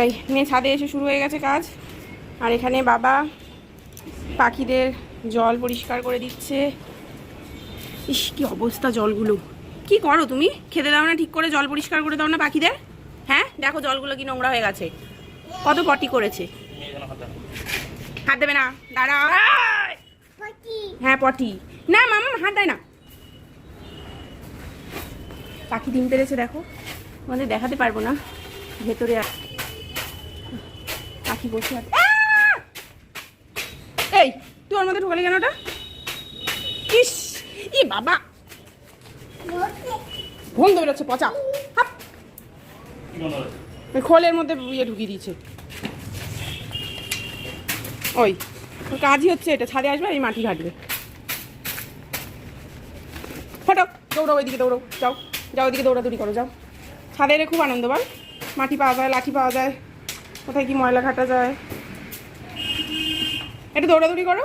এই মেয়ে ছাদে এসে শুরু হয়ে গেছে কাজ। আর এখানে বাবা পাখিদের জল পরিষ্কার করে দিচ্ছে। ইস কি অবস্থা জলগুলো। কি করো তুমি? খেতে দাও না ঠিক করে জল পরিষ্কার করে দাও না পাখিদের? হ্যাঁ? দেখো জলগুলো কি নোংরা হয়ে গেছে। কত পটি করেছে? হাত দেবে না। দাঁড়া হ্যাঁ পটি। না মামা হাত দেয় না। পাখি ডিম পেরেছে, দেখো। আমাদের দেখাতে পারব না। ভেতরে পাখি বসে আছে! এই, তুই ওর মধ্যে ঢোকালি কেন ওটা? ইস, ই বাবা। ঘুম তো বেরোচ্ছে পচা। খোলের মধ্যে ইয়ে ঢুকিয়ে দিয়েছে। ওই কাজই হচ্ছে এটা, ছাদে আসবে এই মাটি ঘাটবে। ফটো দৌড়ো ওইদিকে দৌড়ো যাও। যাও ওদিকে দৌড়াদৌড়ি করো, যাও। ছাদে এলে খুব আনন্দ, বল। মাটি পাওয়া যায়, লাঠি পাওয়া যায়, কোথায় কি ময়লা ঘাটা যায়। একটু দৌড়াদৌড়ি করো।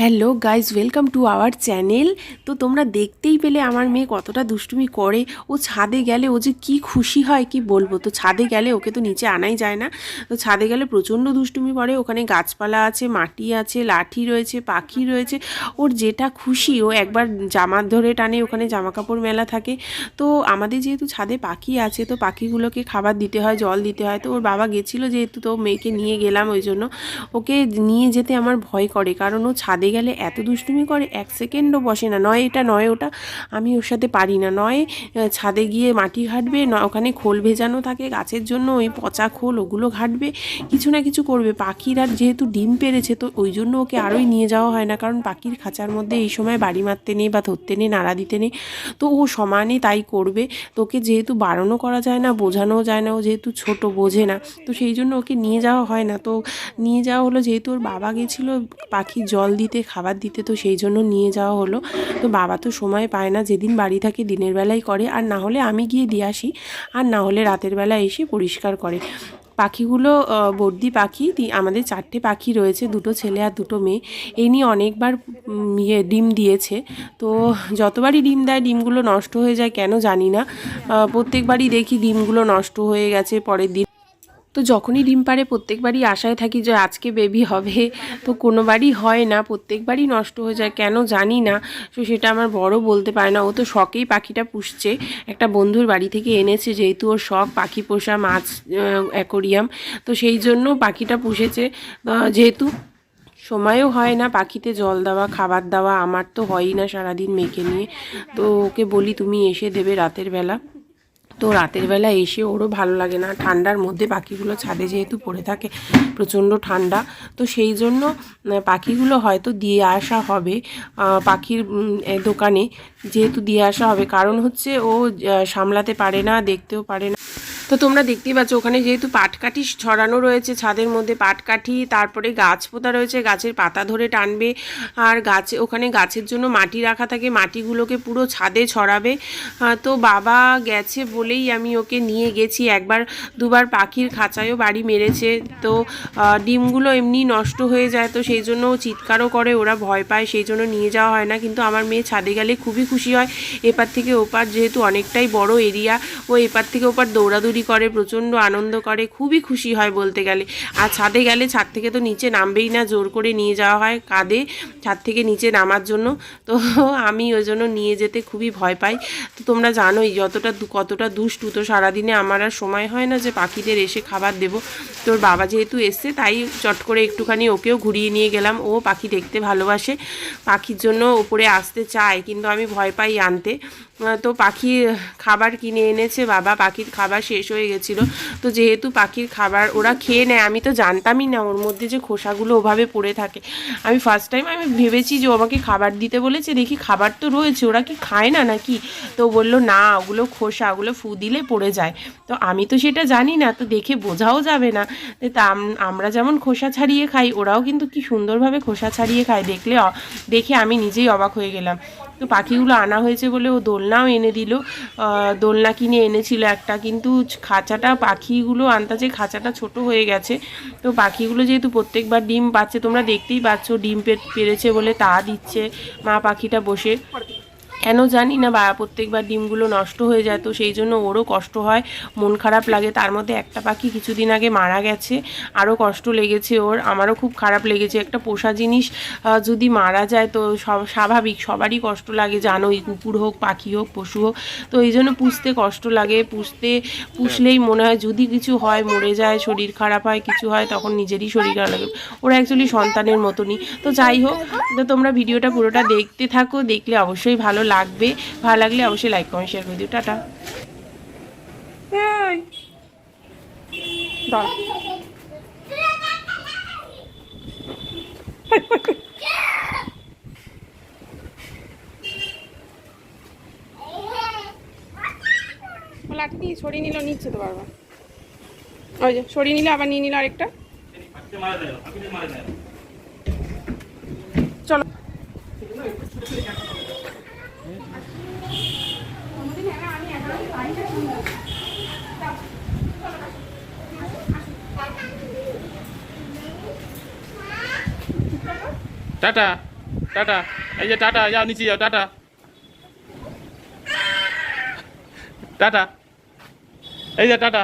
Hello guys welcome to our channel. তো তোমরা দেখতেই পেলে আমার মেয়ে কতটা দুষ্টুমি করে। ও ছাদে গেলে ও যে কি খুশি হয়, কি বলব? তো ছাদে গেলে ওকে তো নিচে আনাই যায় না। তো ছাদে গেলে প্রচণ্ড দুষ্টুমি করে। ওখানে গাছপালা আছে, মাটি আছে, লাঠি রয়েছে, পাখি রয়েছে। ওর যেটা খুশি, ও একবার জামা ধরে টানে। ওখানে জামা কাপড় মেলা থাকে। তো আমাদের যেহেতু ছাদে পাখি আছে, তো পাখিগুলোকে খাবার দিতে হয়, জল দিতে হয়। তো ওর বাবা গেছিল যেহেতু তো মেয়েকে নিয়ে গেলাম ওই জন্য। ওকে নিয়ে যেতে আমার ভয় করে, কারণ ও ছাদে গেলে এত দুষ্টুমি করে, এক সেকেন্ডও বসে না। নয় এটা, নয় ওটা, আমি ওর সাথে পারি না। নয় ছাদে গিয়ে মাটি ঘাটবে, নয়, ওখানে খোল ভেজানো থাকে, গাছের জন্য ওই পচা খোল, ওগুলো ঘাটবে, কিছু না কিছু করবে। পাখির আর যেহেতু ডিম পেরেছে তো ওই জন্য ওকে আরোই নিয়ে যাওয়া হয় না, কারণ পাখির খাঁচার মধ্যে এই সময় বাড়ি মারতে নেই বা ধরতে নেই, নাড়া দিতে নেই। তো ও সমানে তাই করবে। তোকে যেহেতু বারণও করা যায় না, বোঝানোও যায় না, ও যেহেতু ছোট, বোঝে না। তো সেই জন্য ওকে নিয়ে যাওয়া হয় না। তো নিয়ে যাওয়া হলো, যেহেতু ওর বাবা গেছিল, পাখির জল দিতে খাবার দিতে তো সেই জন্য নিয়ে যাওয়া হলো। তো বাবা তো সময় পায় না, যেদিন বাড়ি থাকে দিনের বেলায় করে। আর না হলে আমি গিয়ে দিয়ে আসি, আর না হলে রাতের বেলা এসে পরিষ্কার করে। পাখিগুলো বর্দি পাখি আমাদের চারটে পাখি রয়েছে, দুটো ছেলে আর দুটো মেয়ে। এই নিয়ে অনেকবার ইয়ে ডিম দিয়েছে। তো যতবারই ডিম দেয়, ডিমগুলো নষ্ট হয়ে যায়, কেন জানি না। প্রত্যেকবারই দেখি ডিমগুলো নষ্ট হয়ে গেছে, পরের দিন তো যখনই ডিম পারে প্রত্যেকবারই আশায় থাকি যে আজকে বেবি হবে, তো কোনোবারই হয় না, প্রত্যেকবারই নষ্ট হয়ে যায়, কেন জানি না। তো সেটা আমার বড় বলতে পারে না। ও তো শখেই পাখিটা পুষছে। একটা বন্ধুর বাড়ি থেকে এনেছে, যেহেতু ওর শখ পাখি পোষা, মাছ অ্যাকোরিয়াম। তো সেই জন্য পাখিটা পুষেছে। যেহেতু সময়ও হয় না পাখিতে জল দেওয়া, খাবার দেওয়া, আমার তো হয়ই না সারাদিন মেয়েকে নিয়ে। তো ওকে বলি, তুমি এসে দেবে রাতের বেলা। তো রাতের বেলা এসে ওরও ভালো লাগে না। ঠান্ডার মধ্যে পাখিগুলো ছাদে যেহেতু পড়ে থাকে, প্রচণ্ড ঠান্ডা, তো সেই জন্য পাখিগুলো হয়তো দিয়ে আসা হবে পাখির দোকানে, যেহেতু দিয়ে আসা হবে। কারণ হচ্ছে ও সামলাতে পারে না, দেখতেও পারে না। তো তোমরা দেখতেই পাচ্ছ, ওখানে যেহেতু পাটকাঠি ছড়ানো রয়েছে ছাদের মধ্যে, পাটকাঠি, তারপরে গাছ পোতা রয়েছে, গাছের পাতা ধরে টানবে, আর গাছে, ওখানে গাছের জন্য মাটি রাখা থাকে, মাটিগুলোকে পুরো ছাদে ছড়াবে। তো বাবা গেছে বলেই আমি ওকে নিয়ে গেছি, একবার দুবার পাখির খাঁচায়ও বাড়ি মেরেছে। তো ডিমগুলো এমনি নষ্ট হয়ে যায়, তো সেই জন্য চিৎকারও করে, ওরা ভয় পায়, সেই জন্য নিয়ে যাওয়া হয় না। কিন্তু আমার মেয়ে ছাদে গেলে খুবই খুশি হয়। এপার থেকে ওপার, যেহেতু অনেকটাই বড় এরিয়া, ও এপার থেকে ওপার দৌড়াদৌড়ি করে, প্রচণ্ড আনন্দ করে, খুবই খুশি হয় বলতে গেলে। আর ছাদে গেলে ছাদ থেকে তো নিচে নামবেই না, জোর করে নিয়ে যাওয়া হয় কাঁদে ছাদ থেকে নিচে নামার জন্য। তো আমি ওই জন্য নিয়ে যেতে খুবই ভয় পাই। তো তোমরা জানোই যতটা কতটা দুষ্টু, তো সারাদিনে আমার আর সময় হয় না যে পাখিদের এসে খাবার দেব। তোর বাবা যেহেতু এসছে, তাই চট করে একটুখানি ওকেও ঘুরিয়ে নিয়ে গেলাম। ও পাখি দেখতে ভালোবাসে, পাখির জন্য ওপরে আসতে চায়, কিন্তু আমি ভয় পাই আনতে। তো পাখি খাবার কিনে এনেছে বাবা, পাখির খাবার শেষ হয়ে গেছিল। তো যেহেতু পাখির খাবার ওরা খেয়ে নেয়, আমি তো জানতামই না ওর মধ্যে যে খোসাগুলো ওভাবে পড়ে থাকে। আমি ফার্স্ট টাইম আমি ভেবেছি যে আমাকে খাবার দিতে বলেছে, দেখি খাবার তো রয়েছে, ওরা কি খায় না নাকি? তো বলল, না, ওগুলো খোসা, ওগুলো ফু দিলে পড়ে যায়। তো আমি তো সেটা জানি না, তো দেখে বোঝাও যাবে না। তা আমরা যেমন খোসা ছাড়িয়ে খাই, ওরাও কিন্তু কি সুন্দরভাবে খোসা ছাড়িয়ে খায়, দেখলে দেখে আমি নিজেই অবাক হয়ে গেলাম। তো পাখিগুলো আনা হয়েছে বলে ও দোলনাও এনে দিল। দোলনা কিনে এনেছিল একটা, কিন্তু খাঁচাটা, পাখিগুলো আনতাছে, খাঁচাটা ছোট হয়ে গেছে। তো পাখিগুলো যেহেতু প্রত্যেকবার ডিম পাচ্ছে, তোমরা দেখতেই পাচ্ছ ডিম পেরেছে বলে তা দিচ্ছে মা পাখিটা বসে। কেন জানি না, বা প্রত্যেকবার ডিমগুলো নষ্ট হয়ে যায়, তো সেই জন্য ওরও কষ্ট হয়, মন খারাপ লাগে। তার মধ্যে একটা পাখি কিছুদিন আগে মারা গেছে, আরও কষ্ট লেগেছে ওর, আমারও খুব খারাপ লেগেছে। একটা পোষা জিনিস যদি মারা যায়, তো সব স্বাভাবিক, সবারই কষ্ট লাগে, জানোই, কুকুর হোক, পাখি হোক, পশু হোক, তো এই জন্য পুষতে কষ্ট লাগে। পুষতে, পুষলেই মনে হয় যদি কিছু হয়, মরে যায়, শরীর খারাপ হয়, কিছু হয়, তখন নিজেরই শরীর খারাপ লাগে। ওরা অ্যাকচুয়ালি সন্তানের মতনই। তো যাই হোক, তো তোমরা ভিডিওটা পুরোটা দেখতে থাকো, দেখলে অবশ্যই ভালো লাগবে, ভালো লাগলে অবশ্যই লাইক কমেন্ট শেয়ার করে দিও। টাটা। লাঠি সরিয়ে নিল, নিচ্ছে তো বারবার। ওই যে, সরিয়ে নিলে, আবার নিয়ে নিল আরেকটা। চলো। টাটা টাটা এই যে টাটা যাও নিচে যাও টাটা। টাটা এই যে টাটা।